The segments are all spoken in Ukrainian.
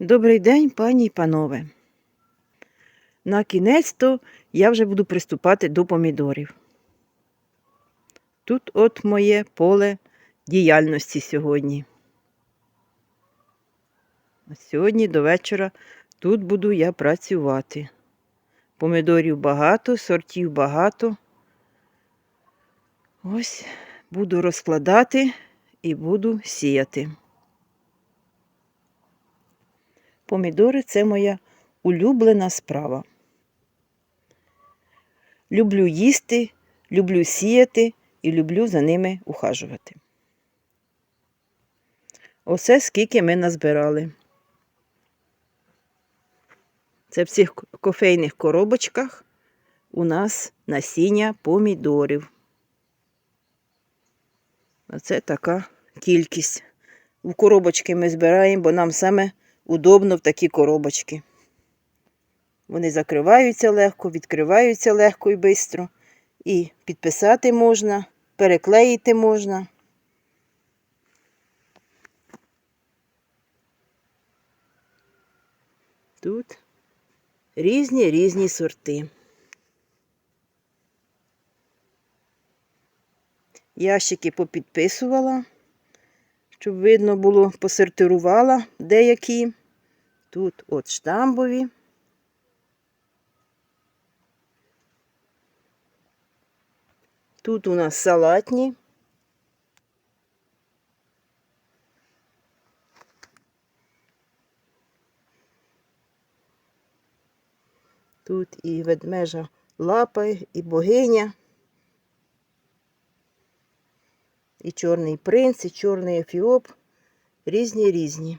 Добрий день, пані й панове. На кінець-то я вже буду приступати до помідорів. Тут от моє поле діяльності сьогодні. Сьогодні до вечора тут буду я працювати. Помідорів багато, сортів багато. Ось буду розкладати і буду сіяти. Помідори це моя улюблена справа. Люблю їсти, люблю сіяти і люблю за ними ухажувати. Оце скільки ми назбирали. Це в цих кофейних коробочках у нас насіння помідорів. Оце така кількість. У коробочки ми збираємо, бо нам саме удобно в такі коробочки. Вони закриваються легко, відкриваються легко і швидко. І підписати можна, переклеїти можна. Тут різні різні сорти. Ящики попідписувала, щоб видно було, посортирувала деякі. Тут от штамбові. Тут у нас салатні. Тут і ведмежа лапа, і богиня, і чорний принц, і чорний ефіоп. Різні різні.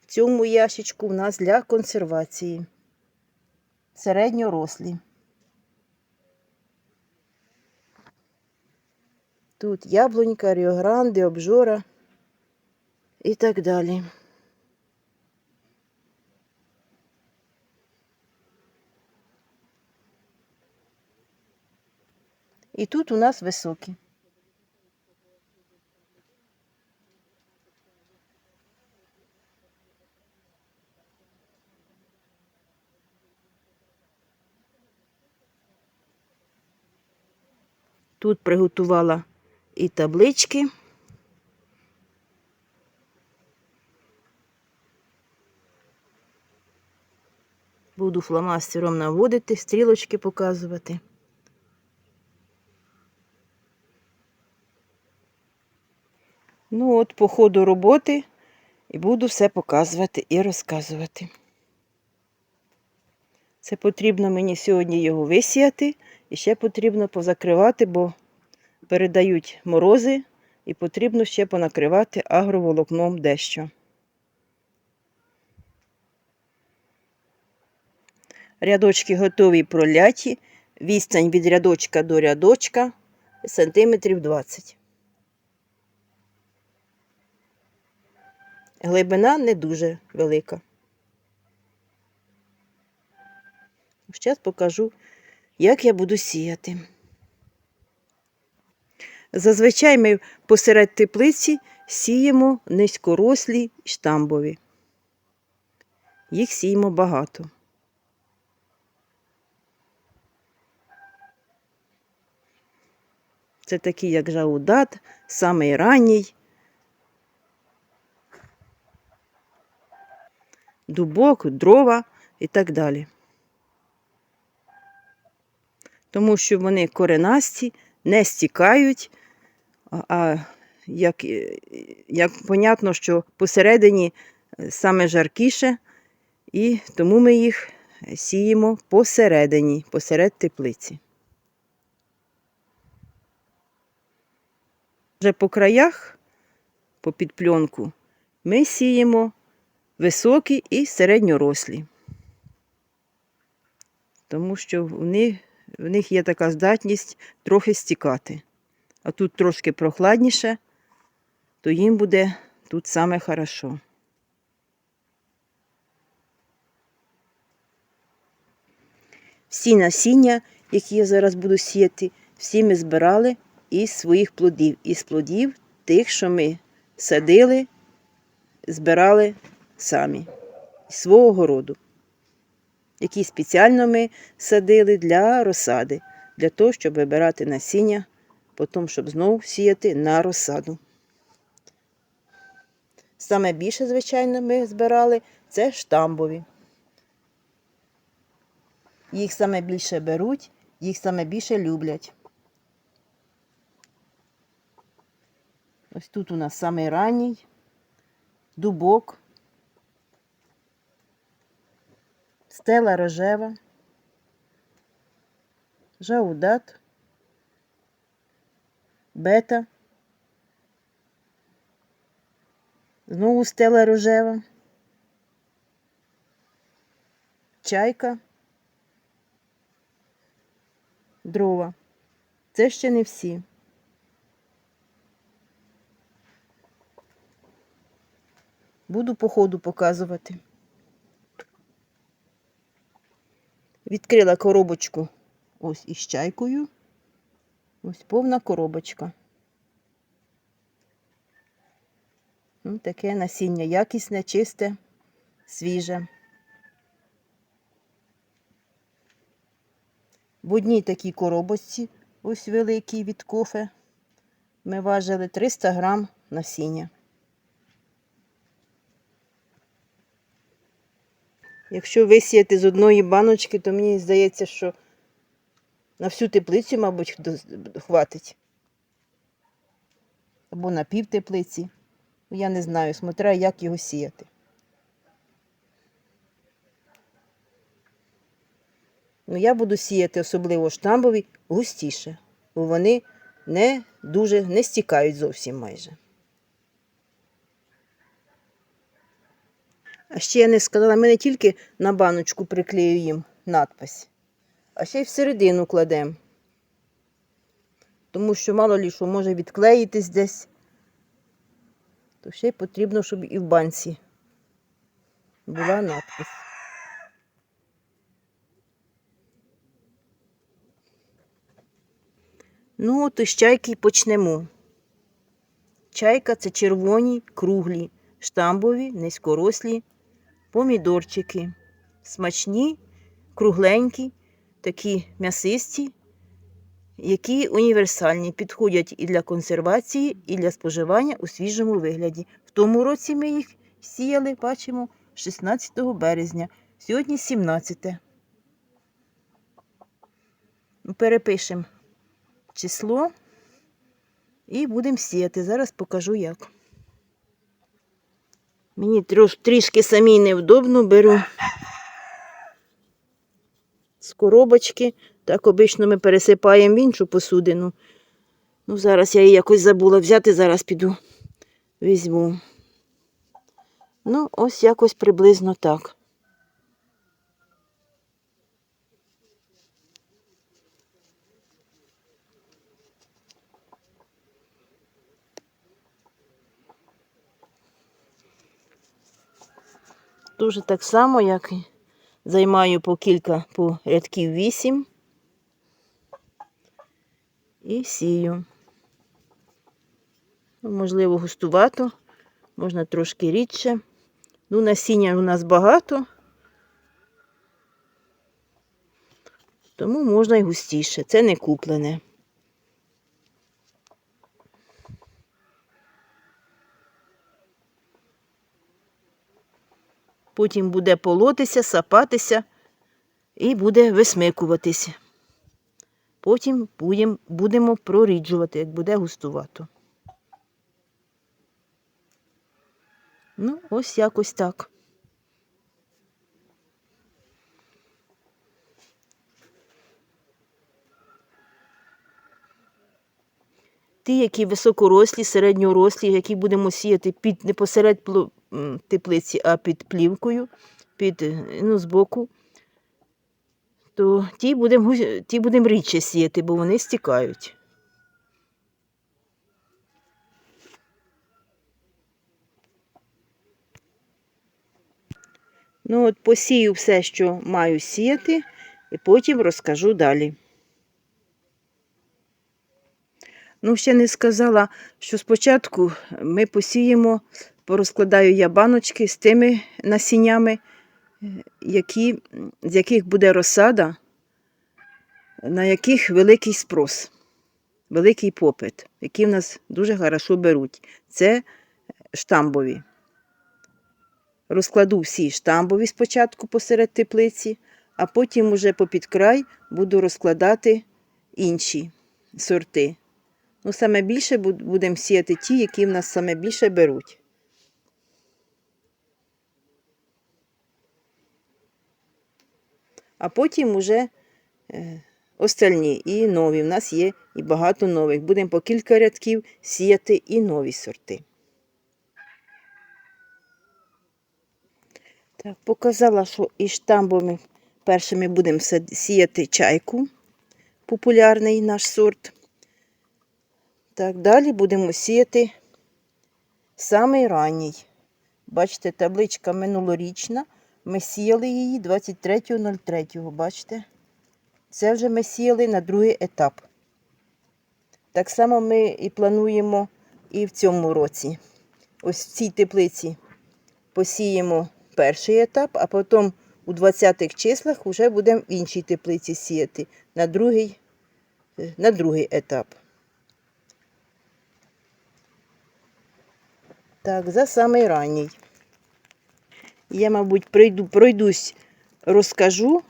В цьому ящичку в нас для консервації. Середньорослі. Тут яблунька, ріогранди, обжора і так далі. І тут у нас високі. Тут приготувала і таблички. Буду фломастером наводити, стрілочки показувати. Ну от, по ходу роботи і буду все показувати і розказувати. Це потрібно мені сьогодні його висіяти і ще потрібно позакривати, бо передають морози і потрібно ще понакривати агроволокном дещо. Рядочки готові проляті, відстань від рядочка до рядочка сантиметрів 20. Глибина не дуже велика. Зараз покажу, як я буду сіяти. Зазвичай ми посеред теплиці сіємо низькорослі штамбові. Їх сіємо багато. Це такі, як жаудат, самий ранній. Дубок, дрова і так далі. Тому що вони коренасті, не стікають, а- як, як понятно, що посередині е, саме жаркіше, і тому ми їх сіємо посередині, посеред теплиці. Вже по краях, по підпленку, ми сіємо високі і середньорослі. Тому що в них, в них є така здатність трохи стікати. А тут трошки прохладніше, то їм буде тут саме хорошо. Всі насіння, які я зараз буду сіяти, всі ми збирали із своїх плодів, із плодів тих, що ми садили збирали самі з свого городу, які спеціально ми садили для розсади, для того, щоб вибирати насіння, потім, щоб знову сіяти на розсаду. Саме більше, звичайно, ми збирали це штамбові. Їх саме більше беруть, їх саме більше люблять. Ось тут у нас самий ранній дубок, стела рожева, жаудат, бета, знову стела рожева, чайка, дрова. Це ще не всі. Буду по ходу показувати. Відкрила коробочку ось із чайкою. Ось повна коробочка. Ну, таке насіння якісне, чисте, свіже. В одній такій коробочці, ось великій від кофе, ми важили 300 грам насіння. Якщо висіяти з одної баночки, то мені здається, що на всю теплицю, мабуть, хватить. Або на пів теплиці. Я не знаю, смотря, як його сіяти. Ну, я буду сіяти особливо штамбові густіше, бо вони не дуже не стікають зовсім майже. А ще я не сказала, ми не тільки на баночку приклею їм надпись, а ще й всередину кладемо. Тому що мало лі що може відклеїтись десь, то ще й потрібно, щоб і в банці була надпись. Ну, от із чайки почнемо. Чайка це червоні, круглі, штамбові, низькорослі помідорчики. Смачні, кругленькі, такі м'ясисті, які універсальні, підходять і для консервації, і для споживання у свіжому вигляді. В тому році ми їх сіяли, бачимо, 16 березня. Сьогодні 17. Перепишемо число і будемо сіяти. Зараз покажу як. Мені трішки самій невдобно беру з коробочки. Так обично ми пересипаємо в іншу посудину. Ну, зараз я її якось забула взяти, зараз піду візьму. Ну, ось якось приблизно так. Дуже так само, як займаю по кілька по рядків вісім. І сію. Ну, Можливо, густувато, можна трошки рідше. Ну, насіння у нас багато, тому можна і густіше. Це не куплене. Потім буде полотися, сапатися і буде висмикуватися. Потім будем, будемо проріджувати, як буде густувато. Ну, ось якось так. Ті, які високорослі, середньорослі, які будемо сіяти під не посеред пло- м, теплиці, а під плівкою, під, е, ну, збоку, то ті будемо ті будем рідше сіяти, бо вони стікають. Ну, от посію все, що маю сіяти, і потім розкажу далі. Ну, ще не сказала, що спочатку ми посіємо порозкладаю я баночки з тими насіннями, які, з яких буде розсада, на яких великий спрос, великий попит, які в нас дуже хорошо беруть. Це штамбові. Розкладу всі штамбові спочатку посеред теплиці, а потім уже попід край буду розкладати інші сорти. Ну, саме більше будемо сіяти ті, які в нас саме більше беруть. А потім уже е, остальні і нові. У нас є і багато нових. Будемо по кілька рядків сіяти і нові сорти. Так, показала, що із штамбами першими будемо сіяти чайку, популярний наш сорт. Так, далі будемо сіяти самий ранній. Бачите, табличка минулорічна. Ми сіяли її 23.03. Бачите? Це вже ми сіяли на другий етап. Так само ми і плануємо і в цьому році. Ось в цій теплиці посіємо перший етап, а потім у 20-х числах вже будемо в іншій теплиці сіяти на другий, на другий етап. Так, за самий ранній. Я, мабуть, пройду, пройдусь, розкажу,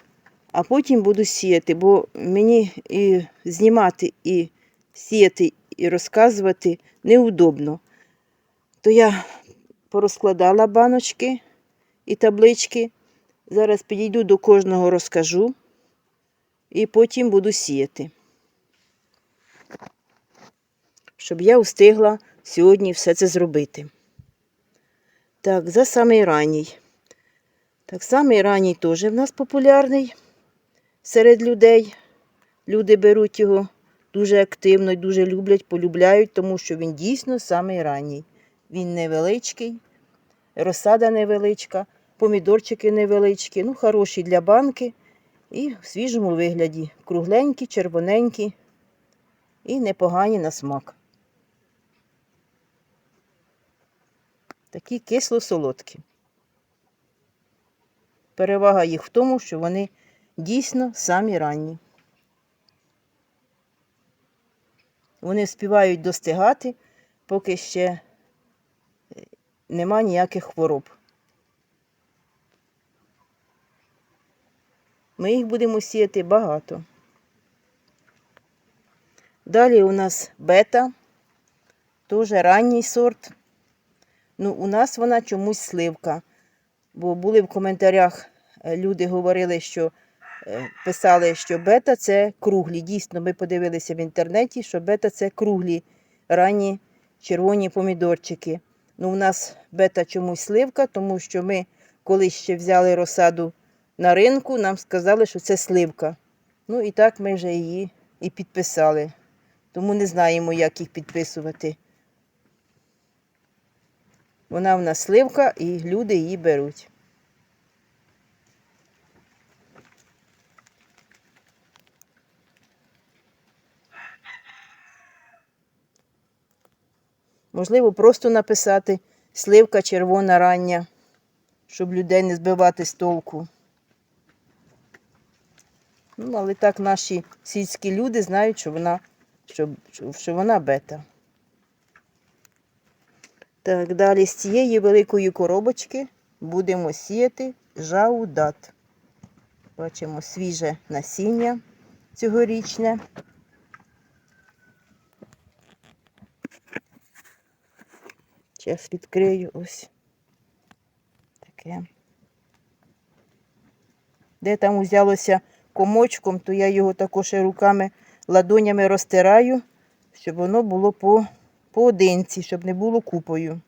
а потім буду сіяти, бо мені і знімати, і сіяти, і розказувати неудобно. То я порозкладала баночки і таблички. Зараз підійду до кожного розкажу і потім буду сіяти. Щоб я встигла сьогодні все це зробити. Так, за самий ранній. Так, самий ранній теж в нас популярний серед людей. Люди беруть його дуже активно і дуже люблять, полюбляють, тому що він дійсно самий ранній. Він невеличкий, розсада невеличка, помідорчики невеличкі, ну, хороші для банки і в свіжому вигляді. Кругленькі, червоненькі і непогані на смак. Такі кисло-солодкі. Перевага їх в тому, що вони дійсно самі ранні. Вони співають достигати, поки ще е, нема ніяких хвороб. Ми їх будемо сіяти багато. Далі у нас бета, теж ранній сорт. Ну, у нас вона чомусь сливка. Бо були в коментарях е, люди говорили, що е, писали, що бета це круглі. Дійсно, ми подивилися в інтернеті, що бета це круглі ранні червоні помідорчики. Ну, у нас бета чомусь сливка, тому що ми, коли ще взяли розсаду на ринку, нам сказали, що це сливка. Ну і так ми вже її і підписали. Тому не знаємо, як їх підписувати. Вона в нас сливка і люди її беруть. Можливо, просто написати сливка червона рання, щоб людей не збивати з толку. Ну, але так наші сільські люди знають, що вона, що, що вона бета. Так, далі з цієї великої коробочки будемо сіяти жаудат. Бачимо свіже насіння цьогорічне. Зараз відкрию ось таке. Де там узялося комочком, то я його також руками, ладонями розтираю, щоб воно було по поодинці, щоб не було купою.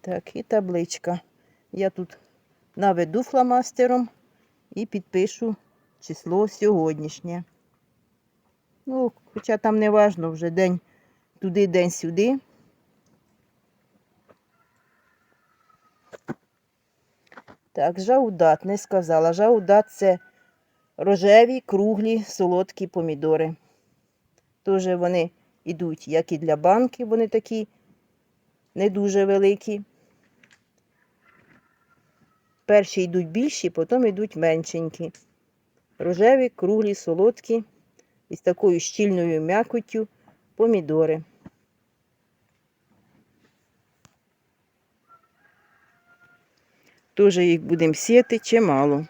Так, і табличка. Я тут наведу фломастером і підпишу число сьогоднішнє. Ну, хоча там не важно вже день туди, день сюди. Так, жаудат не сказала. Жаудат це рожеві, круглі, солодкі помідори. Дуже вони йдуть, як і для банки, вони такі не дуже великі. Перші йдуть більші, потім йдуть меншенькі. Рожеві, круглі, солодкі, із такою щільною м'якоттю помідори. Теж їх будемо сіяти чимало.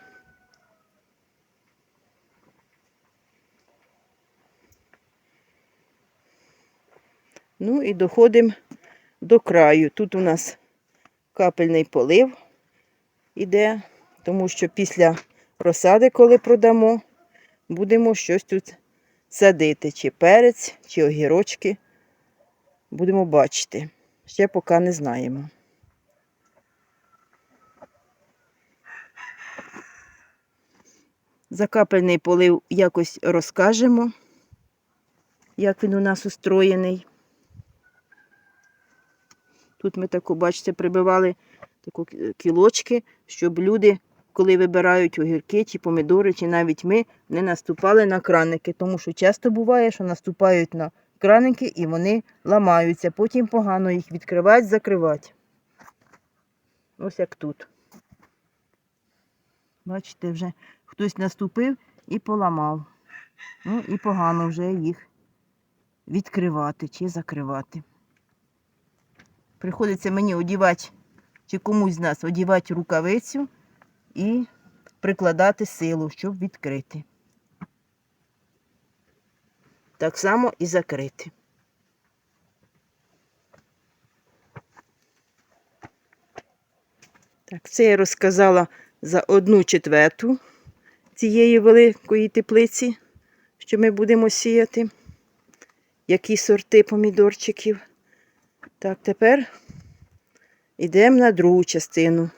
Ну і доходимо до краю. Тут у нас капельний полив іде, тому що після розсади, коли продамо, будемо щось тут садити, чи перець, чи огірочки. Будемо бачити. Ще поки не знаємо. За капельний полив якось розкажемо, як він у нас устроєний. Тут ми таку, бачите, прибивали таку кілочки, щоб люди, коли вибирають огірки чи помідори, чи навіть ми, не наступали на краники. Тому що часто буває, що наступають на краники і вони ламаються. Потім погано їх відкривати, закривати. Ось як тут. Бачите, вже хтось наступив і поламав. Ну і погано вже їх відкривати чи закривати. Приходиться мені одівати, чи комусь з нас одівати рукавицю і прикладати силу, щоб відкрити. Так само і закрити. Так, це я розказала за одну четверту цієї великої теплиці, що ми будемо сіяти. Які сорти помідорчиків. Так, тепер йдемо на другу частину.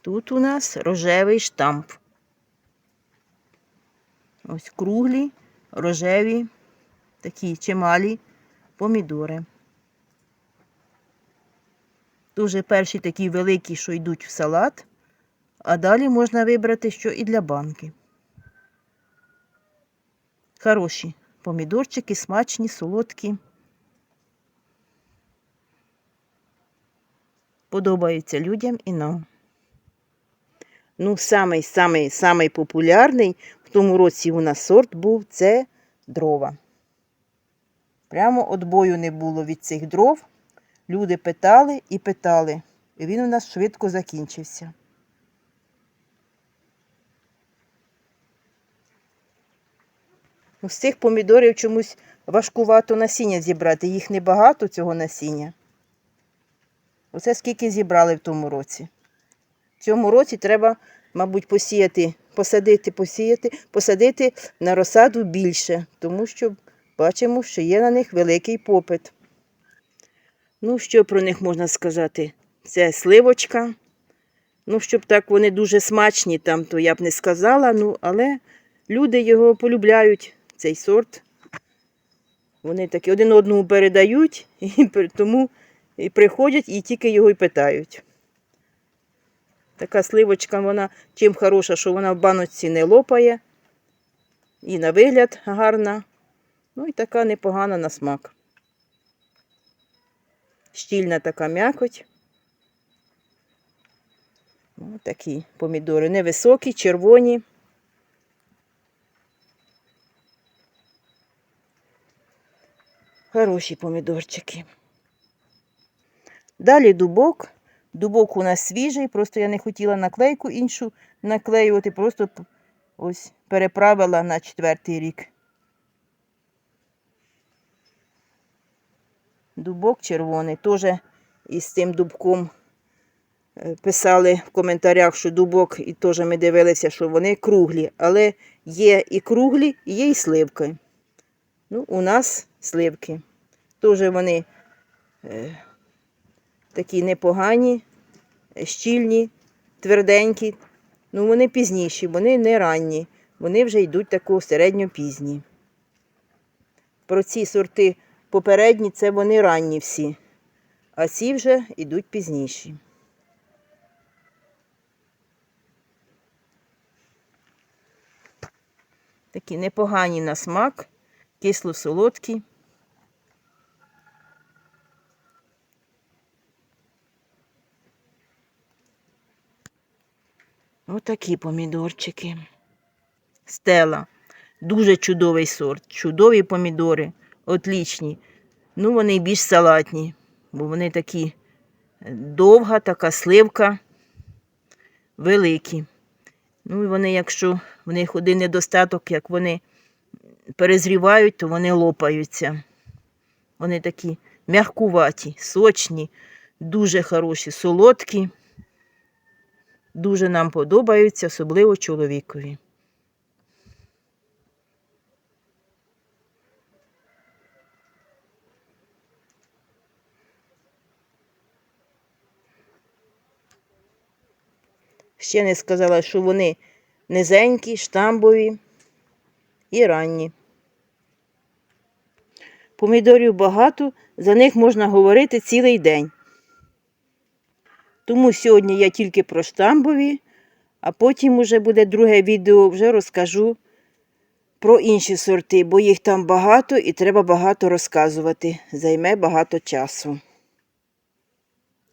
Тут у нас рожевий штамп. Ось круглі, рожеві, такі чималі помідори. Дуже перші такі великі, що йдуть в салат, а далі можна вибрати, що і для банки. Хороші помідорчики, смачні, солодкі. Подобаються людям і нам. Ну, самий, самий, самий популярний в тому році у нас сорт був це дрова. Прямо отбою не було від цих дров. Люди питали і питали. І він у нас швидко закінчився. З цих помідорів чомусь важкувато насіння зібрати. Їх небагато цього насіння. Оце скільки зібрали в тому році. В цьому році треба, мабуть, посіяти, посадити, посіяти, посадити на розсаду більше, тому що бачимо, що є на них великий попит. Ну, що про них можна сказати? Це сливочка. Ну, щоб так вони дуже смачні, там, то я б не сказала, ну, але люди його полюбляють, цей сорт. Вони такі один одному передають, і тому і приходять і тільки його й питають. Така сливочка, вона чим хороша, що вона в баночці не лопає. І на вигляд гарна. Ну і така непогана на смак. Щільна така м'якоть. Ось такі помідори. Невисокі, червоні. Хороші помідорчики. Далі дубок. Дубок у нас свіжий, просто я не хотіла наклейку іншу наклеювати, просто ось переправила на четвертий рік. Дубок червоний. Теж із цим дубком е, писали в коментарях, що дубок, і теж ми дивилися, що вони круглі, але є і круглі, і є і сливки. Ну, у нас сливки. Дуже вони е, такі непогані, щільні, тверденькі. Ну, вони пізніші, вони не ранні, вони вже йдуть таку середньо пізні. Про ці сорти попередні це вони ранні всі, а ці вже йдуть пізніші. Такі непогані на смак кисло-солодкі. Отакі помідорчики. Стела. Дуже чудовий сорт. Чудові помідори. Отлічні. Ну, вони більш салатні, бо вони такі е, довга, така сливка, великі. Ну, і вони, якщо в них один недостаток, як вони перезрівають, то вони лопаються. Вони такі м'якуваті, сочні, дуже хороші, солодкі. Дуже нам подобаються, особливо чоловікові. Ще не сказала, що вони низенькі, штамбові і ранні. Помідорів багато, за них можна говорити цілий день. Тому сьогодні я тільки про штамбові, а потім уже буде друге відео, вже розкажу про інші сорти, бо їх там багато і треба багато розказувати. Займе багато часу.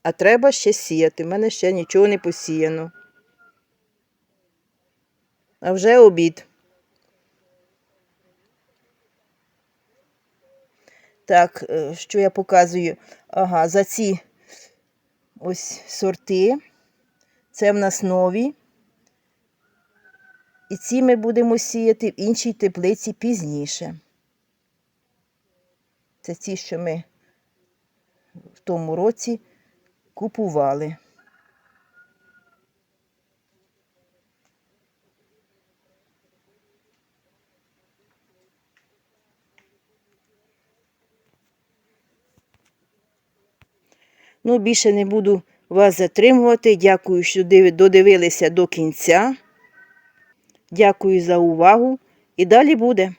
А треба ще сіяти. У мене ще нічого не посіяно. А вже обід. Так, е, що я показую? Ага, за ці ось сорти. Це в нас нові. І ці ми будемо сіяти в іншій теплиці пізніше. Це ті, що ми в тому році купували. Ну, більше не буду вас затримувати. Дякую, що додивилися до кінця. Дякую за увагу. І далі буде.